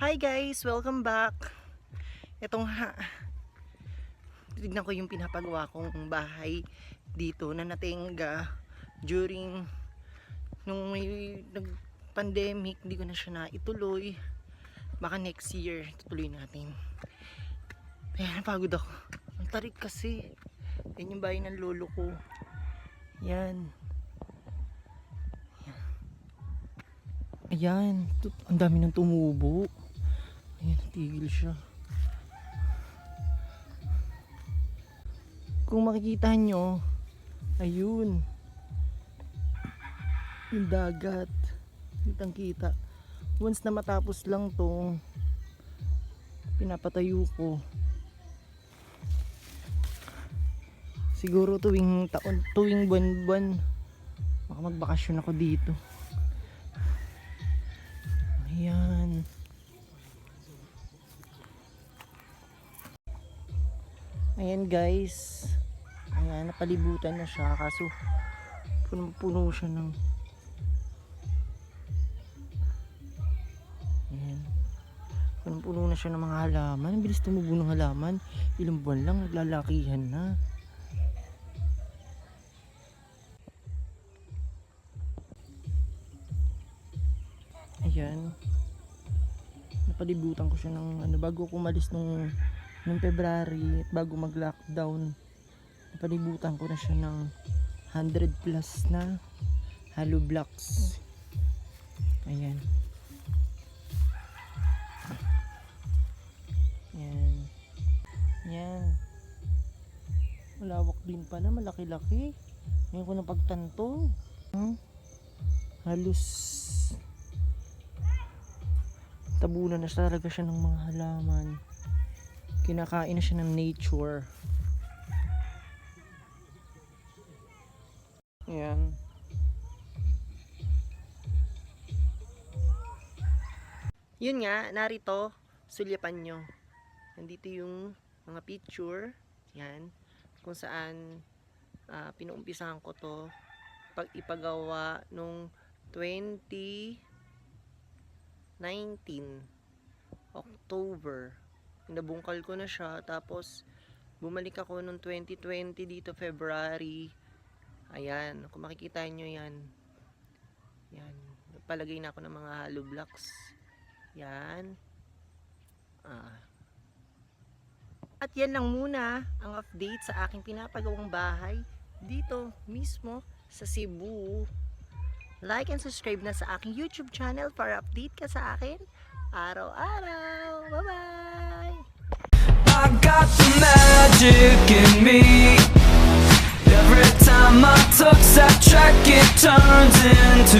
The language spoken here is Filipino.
Hi guys! Welcome back! Itong ha... Tignan ko yung pinapagawa kong bahay dito na natingga during nung may nag-pandemic, hindi ko na siya naituloy. Baka next year, tutuloy natin. Kaya napagod ako. Ang tarik kasi. Yan yung bahay ng lolo ko. Yan. Ayan, ang dami ng tumubo. Ayan, natigil siya. Kung makikita nyo, ayun. Yung dagat. Kitang kita. Once na matapos lang to, pinapatayo ko. Siguro tuwing taon, tuwing buwan-buwan, baka magbakasyon ako dito. Ayan. Ayan guys. Ayan, napalibutan na siya. Kaso, puno-puno siya ng... Ayan. Puno-puno na siya ng mga halaman. Ang bilis tumubo ng halaman. Ilang buwan lang, naglalakihan na. Ayan. Napalibutan ko siya ng ano bago ko umalis nung nung February bago mag-lockdown. Napalibutan ko na siya ng 100 plus na hollow blocks. Ayan. Ayan. Ayan. Malawak din pala, malaki-laki. Ngayon ko na pagtanto. Hmm? Halos tabunan na talaga siya ng mga halaman. Kinakain na siya ng nature. Ayan. Yun nga, narito, sulyapan nyo. Nandito yung mga picture. Yan. Kung saan ah, pinuumpisahan ko to pag ipagawa nung 20 19 October. Nabungkal ko na siya. Tapos, bumalik ako noong 2020 dito February. Ayan. Kung makikita nyo yan. Yan. Palagay na ako ng mga hollow blocks. Yan. Ah. At yan lang muna ang update sa aking pinapagawang bahay dito mismo sa Cebu. Like and subscribe na sa aking YouTube channel para update ka sa akin araw-araw. Bye-bye! Got the magic in me. Every time I touch that track, it turns into